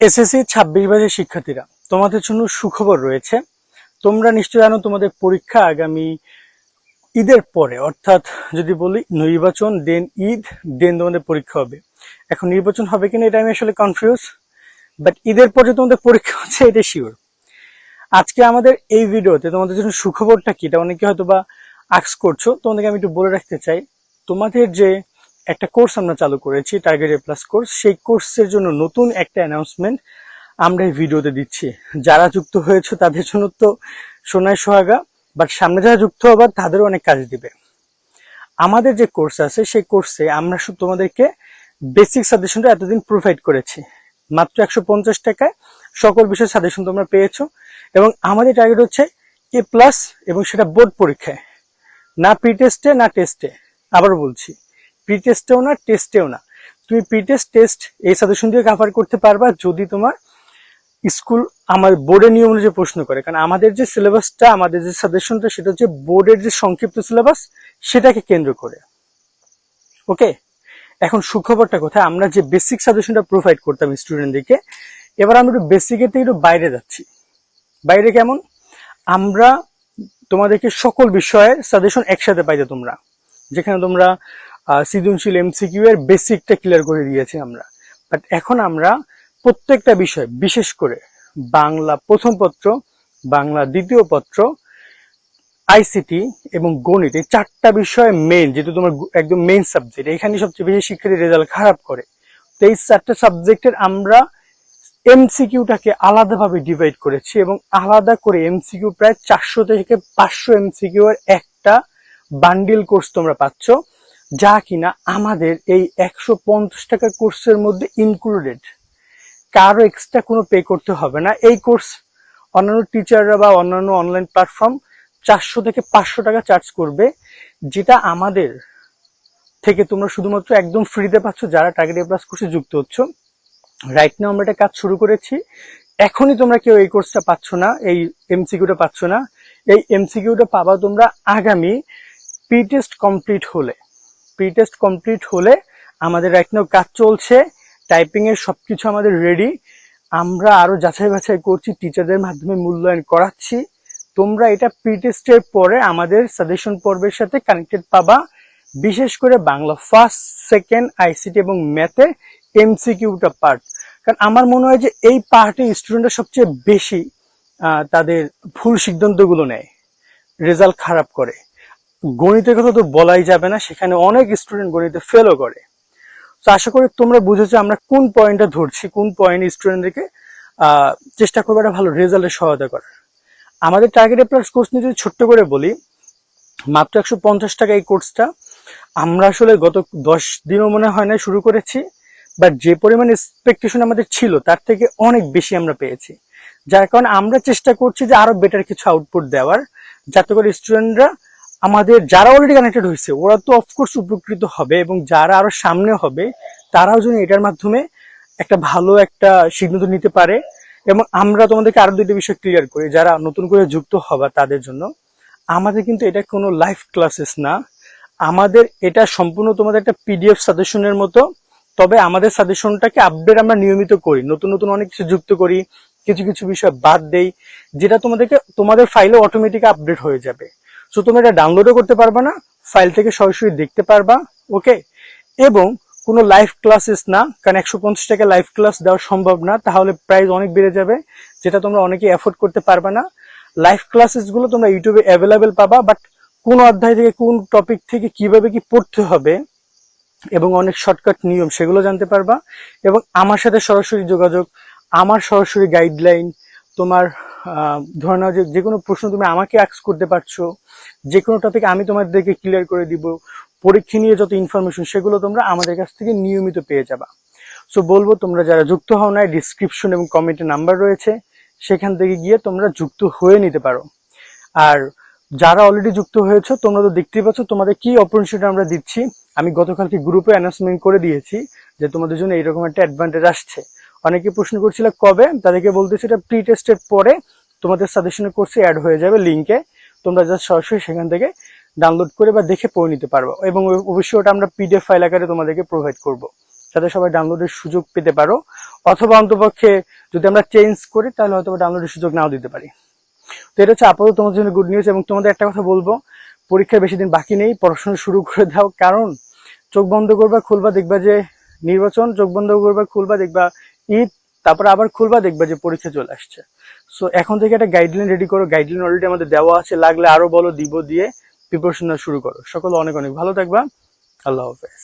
SSC ছাব্বিশ বাজে শিক্ষার্থীরা, তোমাদের জন্য সুখবর রয়েছে। তোমরা নিশ্চয় জানো তোমাদের পরীক্ষা আগামী ঈদের পরে, অর্থাৎ যদি বলি নির্বাচন দেন ঈদ দেন তোমাদের পরীক্ষা হবে। এখন নির্বাচন হবে কিনা এটা আমি আসলে কনফিউজ বাট ঈদের পরে তোমাদের পরীক্ষা হচ্ছে, এটা শিওর আজকে আমাদের এই ভিডিওতে তোমাদের জন্য সুখবরটা কি, এটা অনেকে হয়তো বা আক্স করছ, তোমাদেরকে আমি একটু বলে রাখতে চাই। তোমাদের যে একটা কোর্স আমরা চালু করেছি টার্গেট এ প্লাস কোর্স সেই কোর্সের জন্য নতুন একটা অ্যানাউন্সমেন্ট আমরা এই ভিডিওতে দিচ্ছি। যারা যুক্ত হয়েছে তাদের জন্য তো সোনায় সোহাগা বাট সামনে যারা যুক্ত হবার তাদেরও অনেক কাজ দিবে। আমাদের যে কোর্স আছে, সেই কোর্সে আমরা শুধু তোমাদেরকে বেসিক সাজেশনটা এতদিন প্রোভাইড করেছি। মাত্র একশো পঞ্চাশ টাকায় সকল বিষয় সাজেশন তোমরা পেয়েছ। এবং আমাদের টার্গেট হচ্ছে এ প্লাস এবং সেটা বোর্ড পরীক্ষায়। না প্রি টেস্টে না টেস্টে আবার বলছি প্রি টেস্টেও না টেস্টেও না। তুমি প্রি টেস্ট টেস্ট এই সাজেশন দিয়ে কাভার করতে পারবা যদি তোমার স্কুল আমার বোর্ডের নিয়ম অনুযায়ী প্রশ্ন করে। কারণ আমাদের যে সিলেবাসটা আমাদের যে সাজেশনটা সেটা হচ্ছে বোর্ডের যে সংক্ষিপ্ত সিলেবাস সেটাকে কেন্দ্র করে। ওকে এখন সুখবরটা কোথায়? আমরা যে বেসিক সাজেশনটা প্রোভাইড করতাম স্টুডেন্টদেরকে এবার আমরা একটু বেসিকের থেকে একটু বাইরে যাচ্ছি। বাইরে কেমন? আমরা তোমাদেরকে সকল বিষয়ের সাজেশন একসাথে পাইতে তোমরা। যেখানে তোমরা সৃজনশীল এমসিকিউ এর বেসিকটা ক্লিয়ার করে দিয়েছি আমরা। বাট এখন আমরা প্রত্যেকটা বিষয়, বিশেষ করে বাংলা প্রথম পত্র, বাংলা দ্বিতীয় পত্র আইসিটি এবং গণিত, এই চারটা বিষয় মেইন যেহেতু তোমার একদম মেইন সাবজেক্ট এখানে সবচেয়ে বেশি শিক্ষার্থী রেজাল্ট খারাপ করে। তো এই চারটা সাবজেক্টের আমরা এমসিকিউটাকে আলাদাভাবে ডিভাইড করেছি এবং আলাদা করে এমসিকিউ প্রায় চারশো থেকে পাঁচশো এমসিকিউ এর একটা বান্ডিল কোর্স তোমরা পাচ্ছ। যা কিনা আমাদের এই একশো পঞ্চাশ টাকা কোর্সের মধ্যে ইনক্লুডেড কারও এক্সট্রা কোনো পে করতে হবে না। এই কোর্স অন্যান্য টিচাররা বা অন্যান্য অনলাইন প্ল্যাটফর্ম চারশো থেকে পাঁচশো টাকা চার্জ করবে, যেটা আমাদের থেকে তোমরা শুধুমাত্র একদম ফ্রিতে পাচ্ছ যারা টার্গেট প্লাস কোর্সে যুক্ত হচ্ছ। রাইট নাও আমরা এটা কাজ শুরু করেছি। এখনই তোমরা কেউ এই কোর্সটা পাচ্ছ না, এই এমসিকিউটা পাচ্ছ না। এই এমসিকিউটা পাবা তোমরা আগামী পি টেস্ট কমপ্লিট হলে। প্রি টেস্ট কমপ্লিট হলে আমাদের রাইট নাও কাজ চলছে টাইপিং এর সবকিছু আমাদের রেডি আমরা আরও যাচাই বাছাই করছি টিচারদের মাধ্যমে মূল্যায়ন করাচ্ছি। তোমরা এটা প্রি টেস্টের পরে আমাদের সাজেশন পর্বের সাথে কানেক্টেড পাবা। বিশেষ করে বাংলা ফার্স্ট সেকেন্ড আইসিটি এবং ম্যাথে এমসিকিউটা পার্ট কারণ আমার মনে হয় যে এই পার্টে স্টুডেন্টরা সবচেয়ে বেশি তাদের ভুল সিদ্ধান্তগুলো নেয়। রেজাল্ট খারাপ করে। গণিতের কথা তো বলাই যাবে না, সেখানে অনেক স্টুডেন্ট গণিতে ফেলও করে। তো আশা করি তোমরা বুঝেছ আমরা কোন পয়েন্টটা ধরছি, কোন পয়েন্ট স্টুডেন্টদেরকে চেষ্টা করব একটা ভালো রেজাল্টের সহায়তা করার। আমাদের টার্গেট প্লাস কোর্স নিয়ে যদি ছোট্ট করে বলি, মাত্র একশো পঞ্চাশ টাকা এই কোর্সটা আমরা আসলে গত দশ দিনও মনে হয় না শুরু করেছি বাট যে পরিমাণ এক্সপেকটেশন আমাদের ছিল, তার থেকে অনেক বেশি আমরা পেয়েছি। যার কারণে আমরা চেষ্টা করছি যে আরও বেটার কিছু আউটপুট দেওয়ার, যাতে করে স্টুডেন্টরা আমাদের যারা অলরেডি কানেক্টেড হয়েছে, ওরা তো অফকোর্স উপকৃত হবে এবং যারা আরও সামনে হবে, তারাও যেন এটার মাধ্যমে একটা ভালো একটা সিদ্ধান্ত নিতে পারে এবং আমরা তোমাদেরকে আরও দুইটা বিষয় ক্লিয়ার করি, যারা নতুন করে যুক্ত হবা তাদের জন্য। আমাদের কিন্তু এটা কোনো লাইভ ক্লাসেস না। আমাদের এটা সম্পূর্ণ তোমাদের একটা পিডিএফ সাজেশনের মতো। তবে আমাদের সাজেশনটাকে আপডেট আমরা নিয়মিত করি, নতুন নতুন অনেক কিছু যুক্ত করি, কিছু কিছু বিষয় বাদ দেই, যেটা তোমাদেরকে, তোমাদের ফাইলে অটোমেটিক আপডেট হয়ে যাবে। সো তুমি এটা ডাউনলোডও করতে পারবা না ফাইল থেকে সরাসরি দেখতে পারবা ওকে এবং কোনো লাইভ ক্লাসেস না, কারণ একশো পঞ্চাশ টাকা লাইভ ক্লাস দেওয়া সম্ভব না, তাহলে প্রাইস অনেক বেড়ে যাবে, যেটা তোমরা অনেকে এফোর্ড করতে পারবে না। লাইভ ক্লাসেসগুলো তোমরা ইউটিউবে অ্যাভেলেবেল পাবা বাট কোন অধ্যায় থেকে কোন টপিক থেকে কীভাবে কি পড়তে হবে, এবং অনেক শর্টকাট নিয়ম, সেগুলো জানতে পারবা। এবং আমার সাথে সরাসরি যোগাযোগ, আমার সরাসরি গাইডলাইন তোমার ধরে নাও যে যে কোনো প্রশ্ন তুমি আমাকে অ্যাক্স করতে পারছ যে কোনো টপিক আমি তোমাদেরকে ক্লিয়ার করে দিব, পরীক্ষা নিয়ে যত ইনফরমেশন সেগুলো তোমরা আমাদের কাছ থেকে নিয়মিত পেয়ে যাবা। সো বলব তোমরা যারা যুক্ত হও না ডিসক্রিপশন এবং কমেন্টে নাম্বার রয়েছে, সেখান থেকে গিয়ে তোমরা যুক্ত হয়ে নিতে পারো। আর যারা অলরেডি যুক্ত হয়েছে, তোমরা তো দেখতেই পাচ্ছ তোমাদের কি অপরচুনিটি আমরা দিচ্ছি। আমি গতকালকে গ্রুপে অ্যানাউন্সমেন্ট করে দিয়েছি যে তোমাদের জন্য এইরকম একটা অ্যাডভান্টেজ আসছে। অনেকে প্রশ্ন করছিল কবে? তাদেরকে বলতেছি এটা প্রি টেস্টের পরে তোমাদের সাজেশনের কোর্সে অ্যাড হয়ে যাবে লিঙ্কে তোমরা জাস্ট সরাসরি সেখান থেকে ডাউনলোড করে বা দেখে পড়ে নিতে পারব। এবং অবশ্যই ওটা আমরা পিডিএফ ফাইল আকারে তোমাদেরকে প্রোভাইড করব। যাতে সবাই ডাউনলোডের সুযোগ পেতে পারো। অথবা অন্তপক্ষে যদি আমরা চেঞ্জ করি, তাহলে হয়তো ডাউনলোডের সুযোগ নাও দিতে পারি। তো এটা হচ্ছে আপাতত তোমাদের জন্য গুড নিউজ এবং তোমাদের একটা কথা বলব। পরীক্ষার বেশি দিন বাকি নেই, পড়াশোনা শুরু করে দাও। কারণ চোখ বন্ধ করবা, খুলবা, দেখবা যে নির্বাচন, চোখ বন্ধ করবা, খুলবা, দেখবা ঈদ, তারপরে আবার খুলবা দেখবা যে পরীক্ষা চলে আসছে। সো এখন থেকে একটা গাইডলাইন রেডি করো গাইডলাইন অলরেডি আমাদের দেওয়া আছে, লাগলে আরও বলো, দিব দিয়ে প্রিপারেশন শুরু করো। সকলে অনেক অনেক ভালো থাকবা। আল্লাহ হাফেজ।